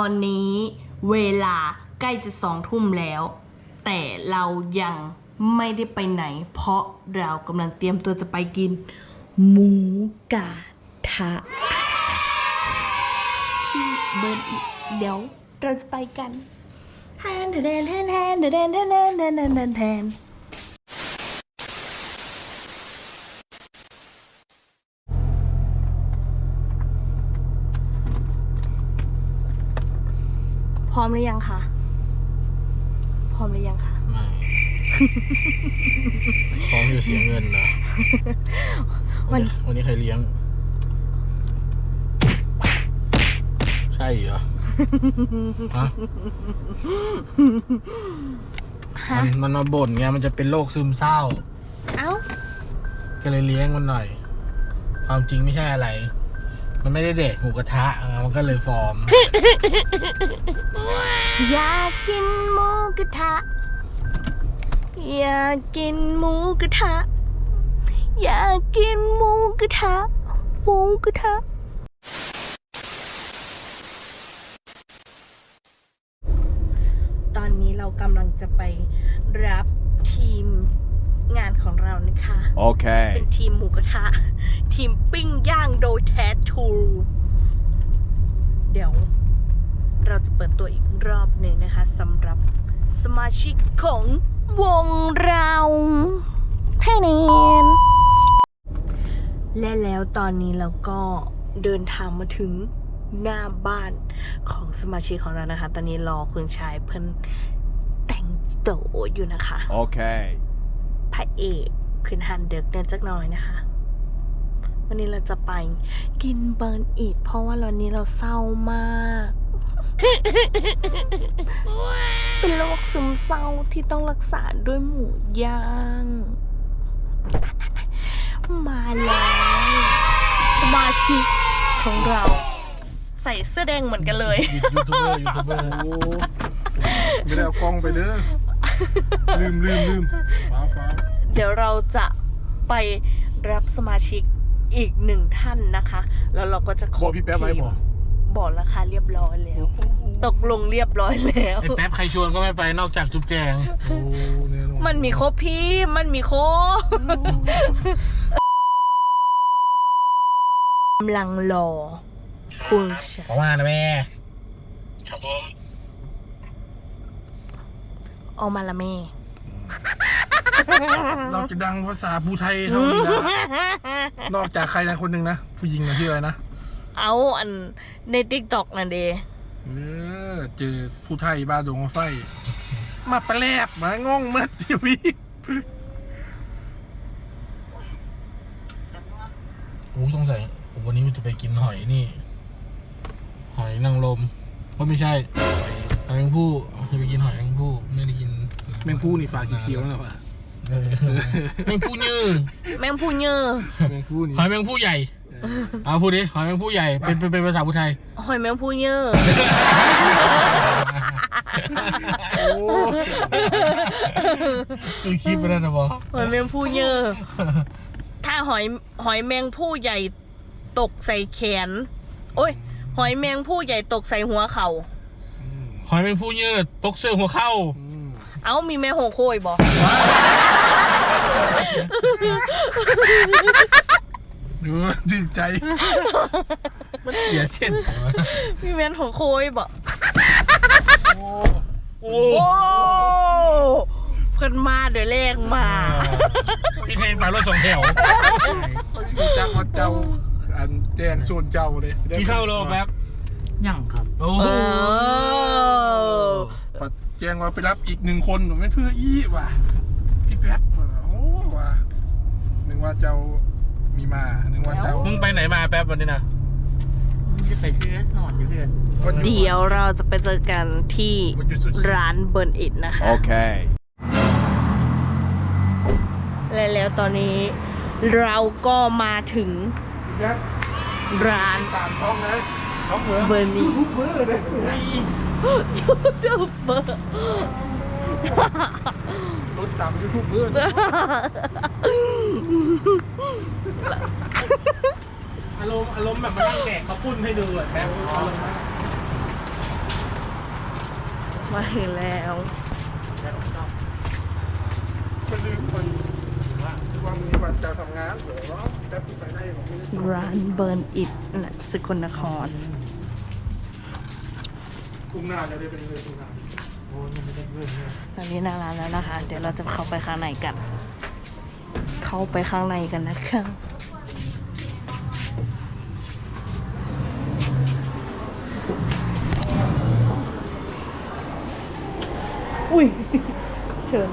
ตอนนี้เวลาใกล้จะสองทุ่มแล้ว แต่เรายังไม่ได้ไปไหน เพราะเรากำลังเตรียมตัวจะไปกิน หมูกระทะที่เบิร์นอีกเดี๋ยวเราจะไปกันแทนแทนแทนแทนแทนแทนแทนแทนแทนแทนแทนแทนพ ร้อมหรือยังคะ พร้อมหรือยังคะ ไม่พร้อมอยู่เสียเงินนะวันวันนี้ใครเลี้ยง ใช่เหรอ ฮะฮะ มันมันมาบ่นไงมันจะเป็นโรคซึมเศร้า เอ้า ก็เลยเลี้ยงมันหน่อย ความจริงไม่ใช่อะไร มันไม่ได้เด็กหมูกระทะเออมันก็เลยฟอร์ม อยากกินหมูกระทะ อยากกินหมูกระทะ อยากกินหมูกระทะหมูกระทะ ตอนนี้เรากำลังจะไปรับทีม งานของเรานะคะเป็ Okay. นทีมหมูกระทะ ทีมปิ้งย่างโดยแท้ทูเดี๋ยวเราจะเปิดตัวอีกรอบหนึ่งนะคะสำหรับสมาชิกของวงเราแท่นนและแล้วตอนนี้เราก็เดินทางมาถึงหน้าบ้านของสมาชิกของเรานะคะ ตอนนี้รอคุณชายเพิ่นแต่งตัวอยู่นะคะ Okay. พระเอกขึ้นฮันเด็กเดินจักหน่อยนะคะ วันนี้เราจะไปกินเบิร์นอีทเพราะว่าวันนี้เราเศร้ามาก เป็นโรคซึมเศร้าที่ต้องรักษาด้วยหมูย่าง มาแล้วสมาชิกของเราใส่เสื้อแดงเหมือนกันเลย ยูทูบเบอร์ยูทูบเบอร์โอ้ไม่ได้เอากล้องไปเด้อ ลืมลืมลืมฟ้าฟ้าเดี๋ยวเราจะไปรับสมาชิกอีกหนึ่งท่านนะคะ แล้วเราก็จะบอกพี่แป๊บไว้บอกบอกราคาเรียบร้อยแล้ว ตกลงเรียบร้อยแล้วไอ้แป๊บใครชวนก็ไม่ไปนอกจากจุ๊บแจงโอ้เนี่ยมันมีครบพี่มันมีครบกำลังรอคุณชายขอมานะแม่ออกมาละแม่เราจะดังภาษาภูไทยเท่านี้นะ นอกจากใครนะคนหนึ่งนะ ผู้หญิงนะชื่ออะไรนะ เอาอันในติ๊กต็อกนั่นเดเออเจอผู้ไทยบ้าดงไฟ มาแปลบมางงเมื่อทีวีโอ้สงสัยผมวันนี้มันจะไปกินหอยนี่ หอยนางรมว่าไม่ใช่ หอยแมงผู้จะไปกินหอยแมงผู้ไม่ได้กินแมงผู้นี่ฝาเขียวๆนะว่ะเออแมงผู้ยือแมงผู้เยอแมงผู้นี่หอยแมงผู้ใหญ่เอาพูดดิหอยแมงผู้ใหญ่เป็นเป็นเป็นภาษาพูไทยหอยแมงผู้เยอโอ้คือคลิปไปแล้วนะบอหอยแมงผู้เยอถ้าหอยหอยแมงผู้ใหญ่ตกใส่แขน โอ้ย หอยแมงผู้ใหญ่ตกใส่หัวเขา หอยแมงผู้ยืดตกเสื้อหัวเข้าอืมเอ้ามีแม่โหโคยบอกดูดีใจ มันเสียเส้นมีแม่โหโคยบอกโอ้โอ้โอ้เพิ่นมาเดี๋ยวแรกมาพี่เพลงไปรถสองแถวเขาจ้างว่าเจ้าอันแจ้งส่วนเจ้าเลยกินข้าวโลแป๊บ ยังครับ โอ้เออพอแจ้งว่าไปรับอีกหนึ่งคนไม่เพื่ออี้ว่ะพี่แป๊บว่ะโอ้ว่ะนึกว่าเจ้ามีมานึกว่าเจ้ามึงไปไหนมาแป๊บวันนี้นะจะไปซื้อหนอนอยู่เพื่อนเดี๋ยวเราจะไปเจอกันที่วันหยุดสุดร้านเบิร์นอิดนะคะ Okay. และแล้วตอนนี้เราก็มาถึงยักษ์ร้าน ตามช่องนะช่อง เหรอเบอร์นี้ทุกเบอร์เลยยูทูบเบอร์รถตามยูทูบเบอร์อารมณ์อารมณ์แบบมานั่งแดกเขาปุ้นให้ดูอะแป๊บอารมณ์มาถึงแล้วมันลืมไปว่าวัน ร้านเบิร์นอิดสกลนครทุ่งนาจะได้เป็นเลยทุ่งนาโอ้ยยังไม่ได้เพื่อนเลยตอนนี้หน้าร้านแล้วนะคะ เดี๋ยวเราจะเข้าไปข้างในกัน เข้าไปข้างในกันนะคะอุ้ยเชิญ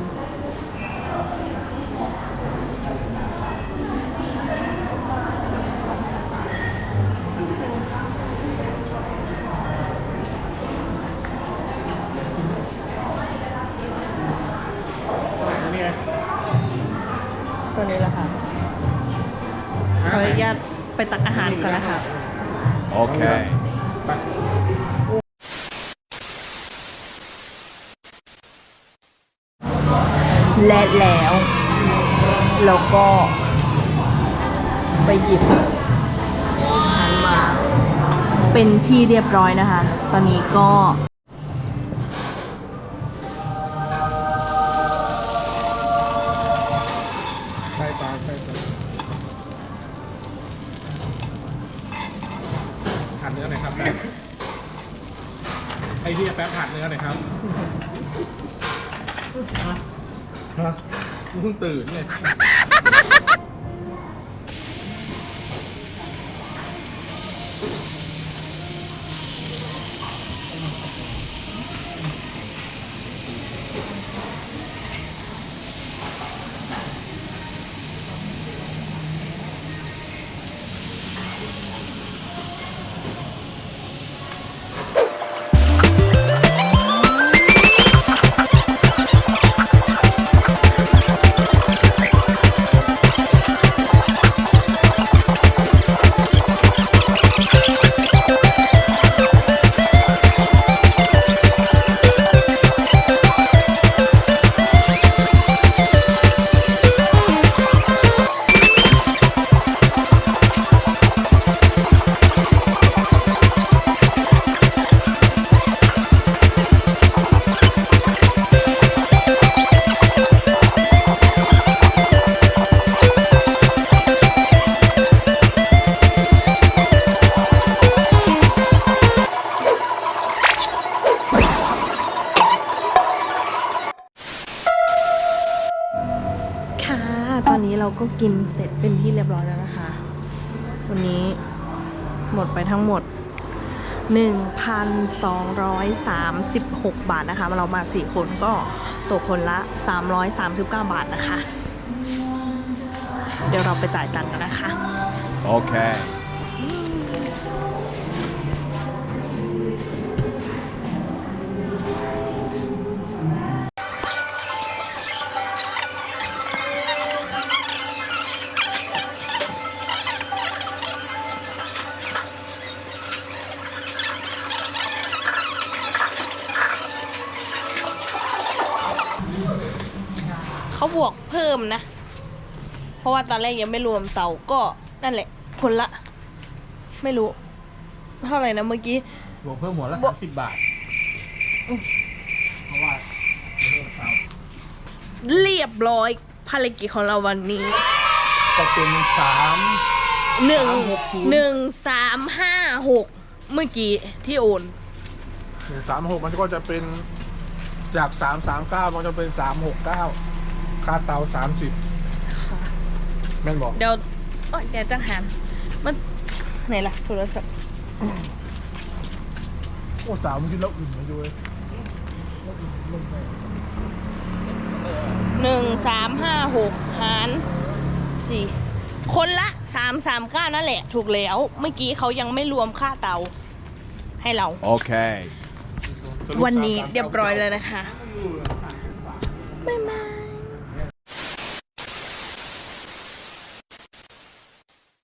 กอาหารก่อนนะคะ Okay. และแล้วเราก็ไปหยิบอาหารมา เป็นที่เรียบร้อยนะคะ ตอนนี้ก็ ไอ้ที่แป๊บหั่นเนื้อหน่อยครับฮะกูเพิ่งตื่นเลย อนนี้เราก็กินเสร็จเป็นที่เรียบร้อยแล้วนะคะ วันนี้หมดไปทั้งหมด 1,236 บาทนะคะ เรามา 4 คนก็ตกคนละ 339 บาทนะคะ เดี๋ยวเราไปจ่ายตังค์กันนะคะ โอเค ขาบวกเพิ่มนะ เพราะว่าตอนแรกยังไม่รวมเตาก็นั่นแหละคนละ ไม่รู้ เท่าไหร่นะเมื่อกี้ บวกเพิ่มหัวละบวสากมสิบบาท เพราะว่าเพิ่มเตาเรียบร้อยภารกิจของเราวันนี้ก็เป็นสาม หนึ่ง360 หนึ่งสามห้าหกเมื่อกี้ที่โอน หนึ่งสามหกมันก็จะเป็นจากสามสามเก้ามันจะเป็นสามหกเก้า ค่าเตาสามสิบแม่นบอกเดี๋ยวโอ๊ยเดี๋ยวจังหันมันไหนล่ะโทรศัพท์โอ้สาวมันที่เราอื่นมาด้วยหนึ่งสามห้าหกหารสี่คนละสามสามเก้านั่นแหละ ถูกแล้ว เมื่อกี้เขายังไม่รวมค่าเตา ให้เรา Okay. วันนี้เรียบร้อยแล้วนะคะ บ๊ายบาย